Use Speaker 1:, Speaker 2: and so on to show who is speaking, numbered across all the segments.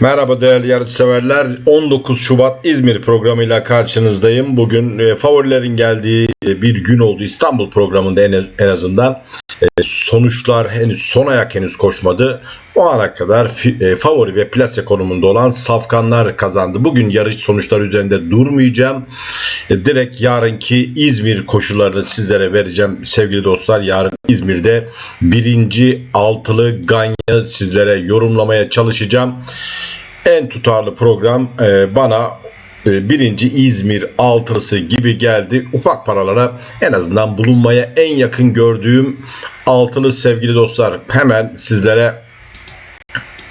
Speaker 1: Merhaba değerli yarışseverler. 19 Şubat İzmir programıyla karşınızdayım. Bugün e, favorilerin geldiği e, bir gün oldu İstanbul programında en, en azından. E, sonuçlar henüz son ayak henüz koşmadı. O ana kadar fi- e, favori ve plase konumunda olan safkanlar kazandı. Bugün yarış sonuçları üzerinde durmayacağım. E, direkt yarınki İzmir koşularını sizlere vereceğim sevgili dostlar. Yarın İzmir'de birinci altılı Ganya sizlere yorumlamaya çalışacağım. En tutarlı program e, bana e, birinci İzmir altılısı gibi geldi. Ufak paralara en azından bulunmaya en yakın gördüğüm altılı sevgili dostlar. Hemen sizlere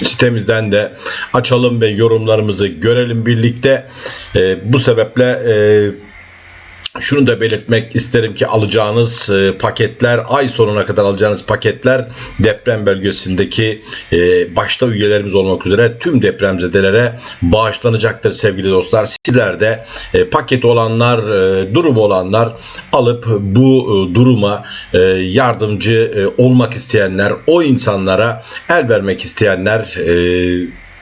Speaker 1: sitemizden de açalım ve yorumlarımızı görelim birlikte. E, bu sebeple şunu da belirtmek isterim ki alacağınız e, paketler ay sonuna kadar alacağınız paketler deprem bölgesindeki e, başta üyelerimiz olmak üzere tüm depremzedelere bağışlanacaktır sevgili dostlar. Sizler de e, paket olanlar, durum olanlar alıp bu duruma yardımcı olmak isteyenler, o insanlara el vermek isteyenler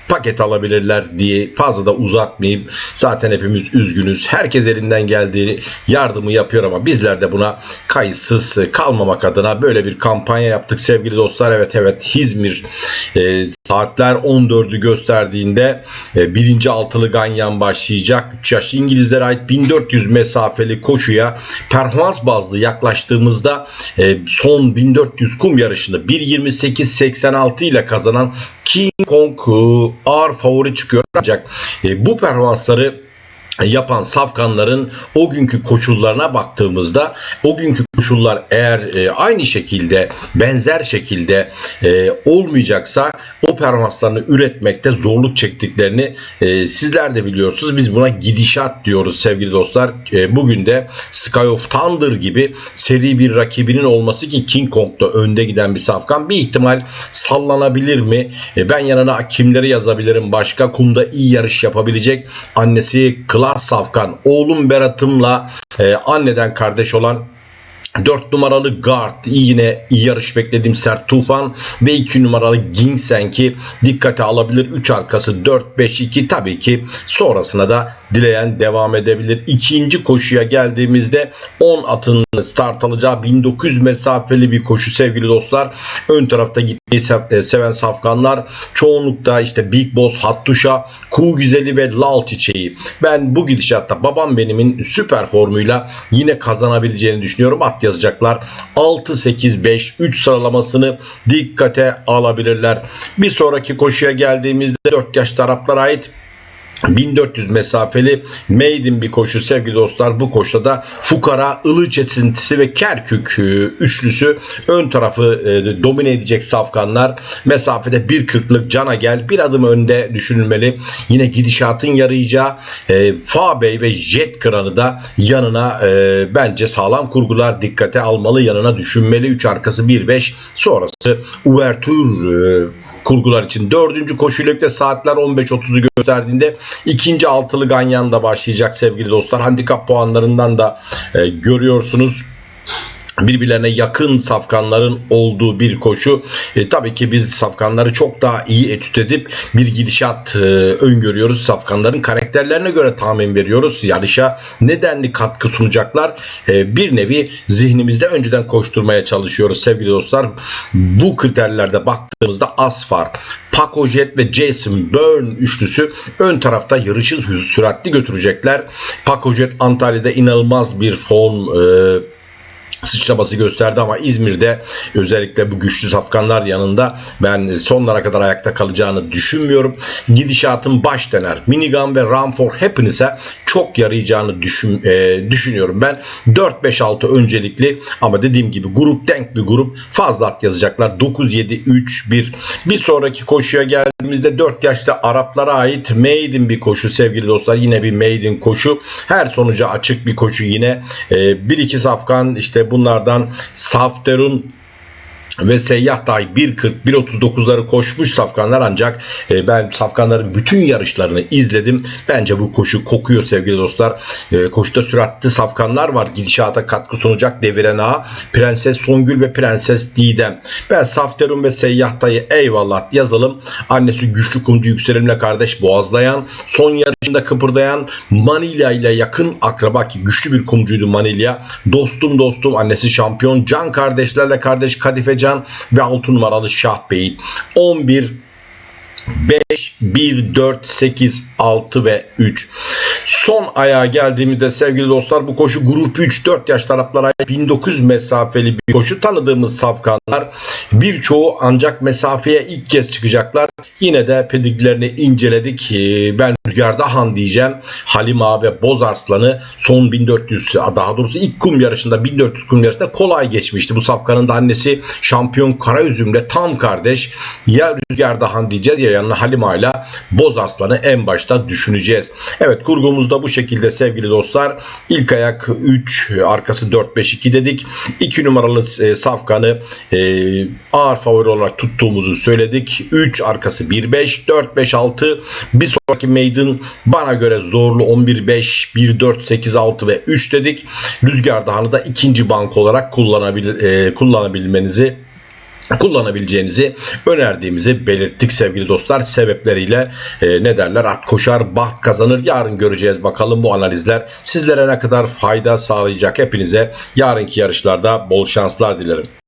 Speaker 1: paket alabilirler diye fazla da uzatmayayım. Zaten hepimiz üzgünüz. Herkes elinden geldiği yardımı yapıyor ama bizler de buna kayıtsız kalmamak adına böyle bir kampanya yaptık sevgili dostlar. Evet evet İzmir e, saatler 14'ü gösterdiğinde e, birinci altılı ganyan başlayacak. 3 yaş İngilizlere ait 1400 mesafeli koşuya performans bazlı yaklaştığımızda e, son 1400 kum yarışında 1.28.86 ile kazanan King Kong ağır favori çıkıyor. Ancak e, bu performansları yapan safkanların o günkü koşullarına baktığımızda o günkü koşullar eğer e, aynı şekilde benzer şekilde e, olmayacaksa o performanslarını üretmekte zorluk çektiklerini e, sizler de biliyorsunuz. Biz buna gidişat diyoruz sevgili dostlar. E, bugün de Sky of Thunder gibi seri bir rakibinin olması ki King Kong'da önde giden bir safkan bir ihtimal sallanabilir mi? E, ben yanına kimleri yazabilirim başka? Kumda iyi yarış yapabilecek annesi Klas Safkan, oğlum Berat'ımla e, anneden kardeş olan 4 numaralı Guard yine iyi yarış beklediğim Sert Tufan ve 2 numaralı Ginseng ki dikkate alabilir. 3 arkası 4-5-2 tabii ki sonrasına da dileyen devam edebilir. İkinci koşuya geldiğimizde 10 atın start alacağı 1900 mesafeli bir koşu sevgili dostlar. Ön tarafta gitmeyi e, seven safkanlar çoğunlukta işte Big Boss, Hattuşa, Kuğu Güzeli ve Lal Çiçeği. Ben bu gidişatta babam benimin süper formuyla yine kazanabileceğini düşünüyorum. At yazacaklar. 6-8-5-3 sıralamasını dikkate alabilirler. Bir sonraki koşuya geldiğimizde 4 yaşlı Araplara ait 1400 mesafeli maiden bir koşu sevgili dostlar. Bu koşuda da Fukara, Ilıç Esintisi ve Kerkük üçlüsü ön tarafı e, domine edecek safkanlar. Mesafede 1.40'lık cana gel bir adım önde düşünülmeli. Yine gidişatın yarayacağı e, Fabey ve Jet Kran'ı da yanına e, bence sağlam kurgular dikkate almalı. Yanına düşünmeli. 3 arkası 1-5 sonrası Uvertür e, kurgular için. Dördüncü koşuyla birlikte saatler 15.30'u gösterdiğinde ikinci altılı ganyan da başlayacak sevgili dostlar. Handikap puanlarından da e, görüyorsunuz birbirlerine yakın safkanların olduğu bir koşu. E, tabii ki biz safkanları çok daha iyi etüt edip bir gidişat e, öngörüyoruz. Safkanların karakterlerine göre tahmin veriyoruz. Yarışa nedenli katkı sunacaklar. E, bir nevi zihnimizde önceden koşturmaya çalışıyoruz sevgili dostlar. Bu kriterlerde baktığımızda Asfar, Paco Jet ve Jason Byrne üçlüsü ön tarafta yarışı süratli götürecekler. Paco Jet Antalya'da inanılmaz bir form e, sıçraması gösterdi ama İzmir'de özellikle bu güçlü safkanlar yanında ben sonlara kadar ayakta kalacağını düşünmüyorum. Gidişatın baş döner. Minigun ve Run for Happiness'e çok yarayacağını düşün, e, düşünüyorum ben. 4-5-6 öncelikli ama dediğim gibi grup denk bir grup. Fazla at yazacaklar. 9-7-3-1. Bir sonraki koşuya geldiğimizde 4 yaşlı Araplara ait maiden bir koşu sevgili dostlar. Yine bir maiden koşu. Her sonuca açık bir koşu yine. E, bir iki safkan işte bunlardan Safterun ve seyyah dahi 1.40 1.39'ları koşmuş safkanlar ancak e, ben safkanların bütün yarışlarını izledim. Bence bu koşu kokuyor sevgili dostlar. E, koşuda süratli safkanlar var. Gidişata katkı sunacak Deviren Ağa, Prenses Songül ve Prenses Didem. Ben Safterun ve Seyyah dayı eyvallah yazalım. Annesi güçlü kumcu yükselimle kardeş boğazlayan, son yarışında kıpırdayan Manilya ile yakın akraba ki güçlü bir kumcuydu Manilya. Dostum dostum annesi şampiyon can kardeşlerle kardeş Kadife Can ve 6 numaralı Şah Beyit. 11 5, 1, 4, 8, 6 ve 3. Son ayağa geldiğimizde sevgili dostlar bu koşu grup 3 4 yaş taraflara 1900 mesafeli bir koşu. Tanıdığımız safkanlar birçoğu ancak mesafeye ilk kez çıkacaklar. Yine de pediglerini inceledik. Ee, Ben Rüzgar'da Han diyeceğim. Halim Ağa ve Boz Arslan'ı son 1400 daha doğrusu ilk kum yarışında 1400 kum yarışında kolay geçmişti. Bu safkanın da annesi şampiyon Karayüzüm'le tam kardeş. Ya Rüzgar'da Han diyeceğiz ya yanına Halim Ağa'yla Boz Arslan'ı en başta düşüneceğiz. Evet kurgumuzda bu şekilde sevgili dostlar. İlk ayak 3 arkası 4-5-2 dedik. 2 numaralı e, safkanı e, ağır favori olarak tuttuğumuzu söyledik. 3 arkası 1-5 4-5-6 bir sonraki maiden bana göre zorlu 11-5 1-4-8-6 ve 3 dedik. Rüzgar Dağı'nı da ikinci bank olarak kullanabil, e, kullanabilmenizi kullanabileceğinizi önerdiğimizi belirttik sevgili dostlar. Sebepleriyle e, ne derler at koşar baht kazanır. Yarın göreceğiz bakalım bu analizler sizlere ne kadar fayda sağlayacak. Hepinize yarınki yarışlarda bol şanslar dilerim.